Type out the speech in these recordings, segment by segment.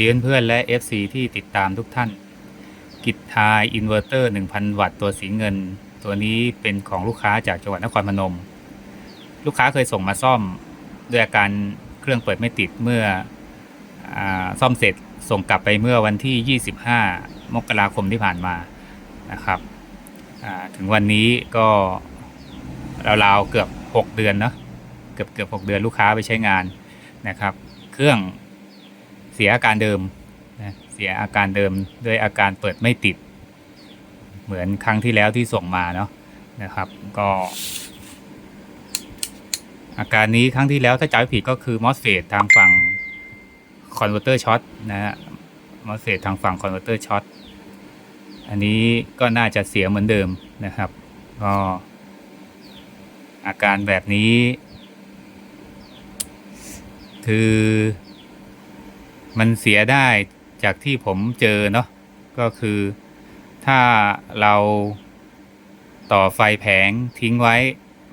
ดีเพื่อนๆและ FC ที่ติดตามทุกท่าน กิจทายอินเวอร์เตอร์ 1,000 วัตต์ตัวสีเงิน ตัวนี้เป็นของลูกค้าจากจังหวัดนครพนม ลูกค้าเคยส่งมาซ่อมด้วยอาการเครื่องเปิดไม่ติดเมื่ออซ่อมเสร็จส่งกลับไปเมื่อวันที่ 25 มกราคมที่ผ่านมานะครับถึงวันนี้ก็ราวๆเกือบ 6 เดือนเนาะเกือบเกือบ6เดือนลูกค้าไปใช้งานนะครับ เครื่อง เสียอาการเดิมนะเสียอาการเดิมด้วยอาการเปิดไม่ติด เหมือนครั้งที่แล้วที่ส่งมาเนาะนะครับ ก็ อาการนี้ครั้งที่แล้วถ้าจำไม่ผิดก็คือมอสเฟตทางฝั่งคอนเวอร์เตอร์ช็อตนะฮะมอสเฟตทางฝั่งคอนเวอร์เตอร์ช็อตอันนี้ก็น่าจะเสียเหมือนเดิมนะครับ ก็อาการแบบนี้ คือ มันเสียได้จากที่ผมเจอเนาะก็คือถ้าเราต่อไฟแผงทิ้งไว้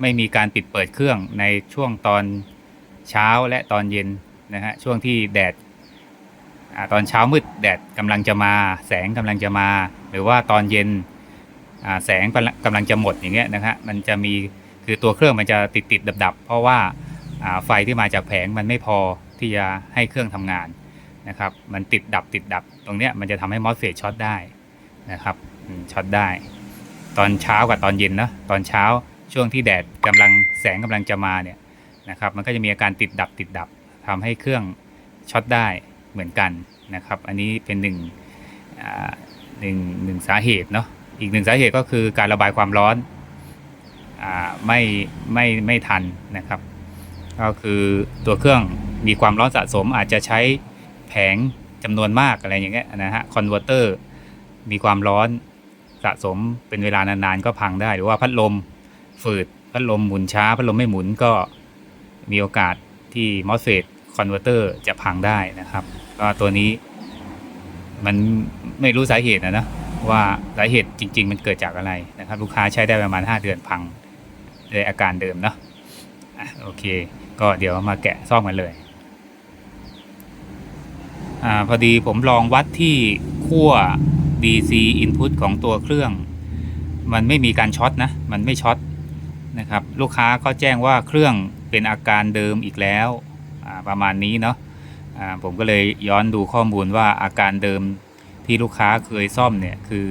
ไม่มีการปิดเปิดเครื่องในช่วงตอนเช้าและตอนเย็นนะฮะช่วงที่แดดอตอนเช้ามืดแดดกำลังจะมา แสงกำลังจะมา หรือว่าตอนเย็นแสงกำลังจะหมดอย่างเงี้ยนะฮะมันจะมีคือตัวเครื่องมันจะติดติดดับดับเพราะว่าไฟที่มาจากแผงมันไม่พอที่จะให้เครื่องทำงาน นะครับ มันติดดับติดดับตรงเนี้ยมันจะทำให้มอสเฟตช็อตได้นะครับช็อตได้ ตอนเช้ากับตอนเย็นนะตอนเช้าช่วงที่แดดกำลังแสงกำลังจะมาเนี่ยนะครับ มันก็จะมีอาการติดดับติดดับทำให้เครื่องช็อตได้เหมือนกันนะครับ อันนี้เป็นหนึ่งหนึ่งหนึ่งสาเหตุเนาะอีกหนึ่งสาเหตุก็คือการระบายความร้อนอไม่ไม่ไม่ทันนะครับ ก็คือตัวเครื่องมีความร้อนสะสมอาจจะใช้ แผงจำนวนมากอะไรอย่างเงี้ยนะฮะคอนเวอร์เตอร์มีความร้อนสะสมเป็นเวลานานๆก็พังได้ หรือว่าพัดลมฝืดพัดลมหมุนช้า พัดลมไม่หมุนก็มีโอกาสที่ MOSFET คอนเวอร์เตอร์จะพังได้นะครับก็ตัวนี้มันไม่รู้สาเหตุนะนะว่าสาเหตุจริง ๆ มันเกิดจากอะไรนะครับ ลูกค้าใช้ได้ประมาณ 5 เดือนพังด้วยอาการเดิมเนาะอะโอเค ก็เดี๋ยวมาแกะซ่อมกันเลย อพอดีผมลองวัดที่ขั้ว DC input ของตัวเครื่อง มันไม่มีการช็อตนะ มันไม่ช็อตนะครับ ลูกค้าก็แจ้งว่าเครื่องเป็นอาการเดิมอีกแล้วประมาณนี้เนาะอ่าผมก็เลยย้อนดูข้อมูลว่าอาการเดิมที่ลูกค้าเคยซ่อมเนี่ยคือ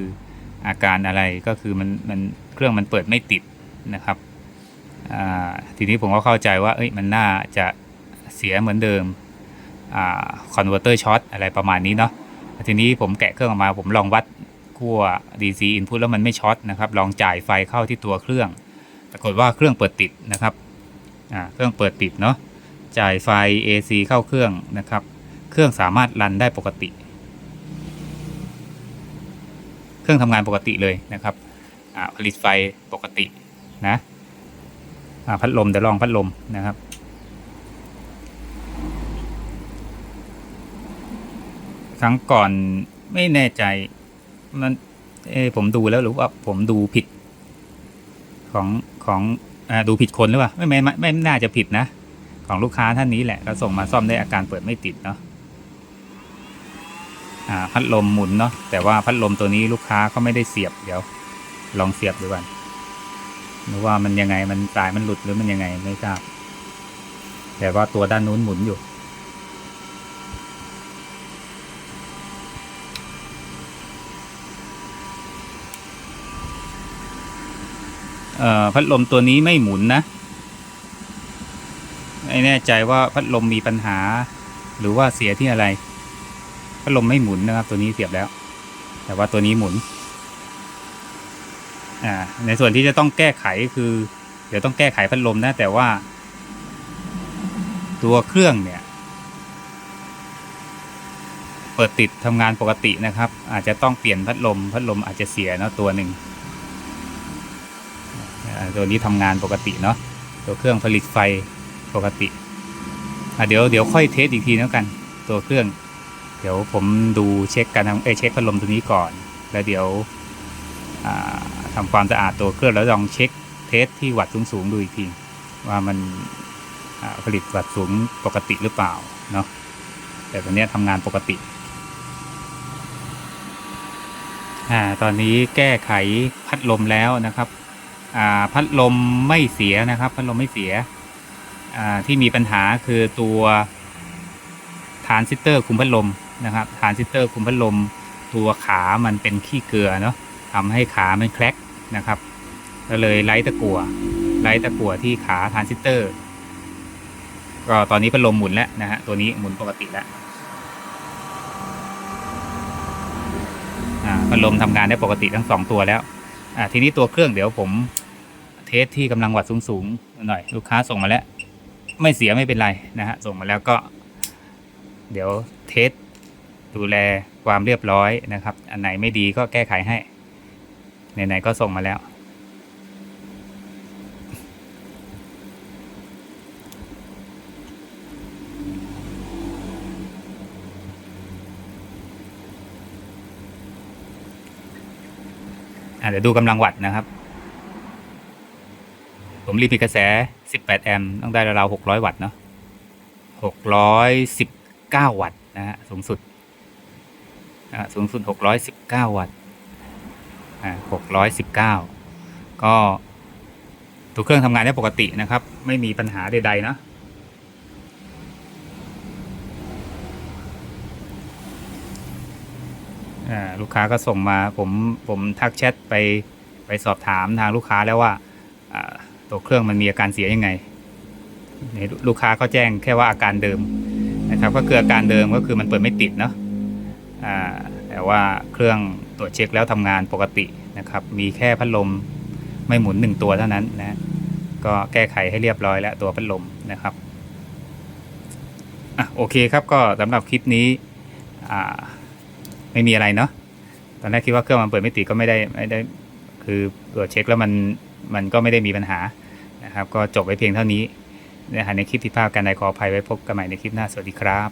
อาการอะไรก็คือมันมันเครื่องมันเปิดไม่ติดนะครับทีนี้ผมก็เข้าใจว่าเอ้ยมันน่าจะเสียเหมือนเดิม คอนเวอร์เตอร์ช็อตอะไรประมาณนี้เนาะทีนี้ผมแกะเครื่องออกมาผมลองวัดขั้ว DC input แล้วมันไม่ช็อตนะครับ ลองจ่ายไฟเข้าที่ตัวเครื่องปรากฏว่าเครื่องเปิดติดนะครับเครื่องเปิดติดเนาะจ่ายไฟ AC เข้าเครื่องนะครับ เครื่องสามารถรันได้ปกติ เครื่องทำงานปกติเลยนะครับผลิตไฟปกตินะพัดลมเดี๋ยวลองพัดลมนะครับ ครั้งก่อนไม่แน่ใจมันเออผมดูแล้วหรือว่าผมดูผิด ของของอดูผิดคนหรือเปล่าไม่ไม่ไม่ไม่น่าจะผิดนะ ของลูกค้าท่านนี้แหละก็ส่งมาซ่อมได้อาการเปิดไม่ติดเนาะอ่าพัดลมหมุนเนาะแต่ว่าพัดลมตัวนี้ลูกค้าเขาไม่ได้เสียบเดี๋ยว ลองเสียบดูก่อนหรือว่ามันยังไงมันสายมันหลุดหรือมันยังไงไม่ทราบแต่ว่าตัวด้านนู้นหมุนอยู่ เอ่อ พัดลมตัวนี้ไม่หมุนนะไม่แน่ใจว่าพัดลมมีปัญหา หรือว่าเสียที่อะไร พัดลมไม่หมุนนะครับ ตัวนี้เสียบแล้ว แต่ว่าตัวนี้หมุนอ่าในส่วนที่จะต้องแก้ไขคือ เดี๋ยวต้องแก้ไขพัดลมนะ แต่ว่า ตัวเครื่องเนี่ย เปิดติดทำงานปกตินะครับ อาจจะต้องเปลี่ยนพัดลม พัดลมอาจจะเสียเนาะตัวหนึ่ง ตัวนี้ทำงานปกติเนาะตัวเครื่องผลิตไฟปกติเดี๋ยวเดี๋ยวค่อยเทสอีกทีแล้วกัน ตัวเครื่อง เดี๋ยวผมดูเช็คการทำเอเช็คพัดลมตัวนี้ก่อน แล้วเดี๋ยวอ่าทำความสะอาดตัวเครื่องแล้วลองเช็คเทสที่วัดสูงๆดูอีกที ว่ามันผลิตวัดสูงปกติหรือเปล่าเนาะแต่ตัวนี้ทำงานปกติอ่าตอนนี้แก้ไขพัดลมแล้วนะครับ พัดลมไม่เสียนะครับ พัดลมไม่เสียที่มีปัญหาคือตัวฐานซิสเตอร์คุมพัดลมนะครับฐานซิสเตอร์คุมพัดลม ตัวขามันเป็นขี้เกลือเนาะทำให้ขามันแคร็กนะครับก็เลยไล่ตะกั่วไล่ตะกั่วที่ขาฐานซิสเตอร์ก็ตอนนี้พัดลมหมุนแล้วนะฮะตัวนี้หมุนปกติแล้วพัดลมทำงานได้ปกติทั้งสองตัวแล้วทีนี้ตัวเครื่องเดี๋ยวผม เทสที่กำลังวัดสูงๆหน่อยลูกค้าส่งมาแล้ว ไม่เสียไม่เป็นไรนะฮะส่งมาแล้วก็ เดี๋ยวเทสดูแลความเรียบร้อยนะครับ อันไหนไม่ดีก็แก้ไขให้ไหนๆก็ส่งมาแล้วเดี๋ยวดูกำลังวัตต์นะครับ ผมรีพิดกระแส 18 แอมป์ต้องได้ราวๆ600 วัตต์เนาะ619 วัตต์นะฮะสูงสุดอ่าสูงสุด 619 วัตต์อ่า619 ก็ตัวเครื่องทำงานได้ปกตินะครับ ไม่มีปัญหาใดๆเนาะอ่าลูกค้าก็ส่งมาผมผมทักแชทไปไปสอบถามทางลูกค้าแล้วว่าอ่า ตัวเครื่องมันมีอาการเสียยังไง ลูกค้าก็แจ้งแค่ว่าอาการเดิมนะครับ ก็คืออาการเดิมก็คือมันเปิดไม่ติดเนาะแต่ว่าเครื่องตรวจเช็คแล้วทำงานปกตินะครับ มีแค่พัดลมไม่หมุนหนึ่งตัวเท่านั้นนะก็แก้ไขให้เรียบร้อยแล้วตัวพัดลมนะครับอะโอเคครับก็สำหรับคลิปนี้อ่าไม่มีอะไรเนาะตอนแรกคิดว่าเครื่องมันเปิดไม่ติดก็ไม่ได้ไม่ได้คือตรวจเช็คแล้วมัน มันก็ไม่ได้มีปัญหานะครับ ก็จบไว้เพียงเท่านี้นะฮะในคลิปที่ภาพการใดขออภัยไว้พบกันใหม่ในคลิปหน้า สวัสดีครับ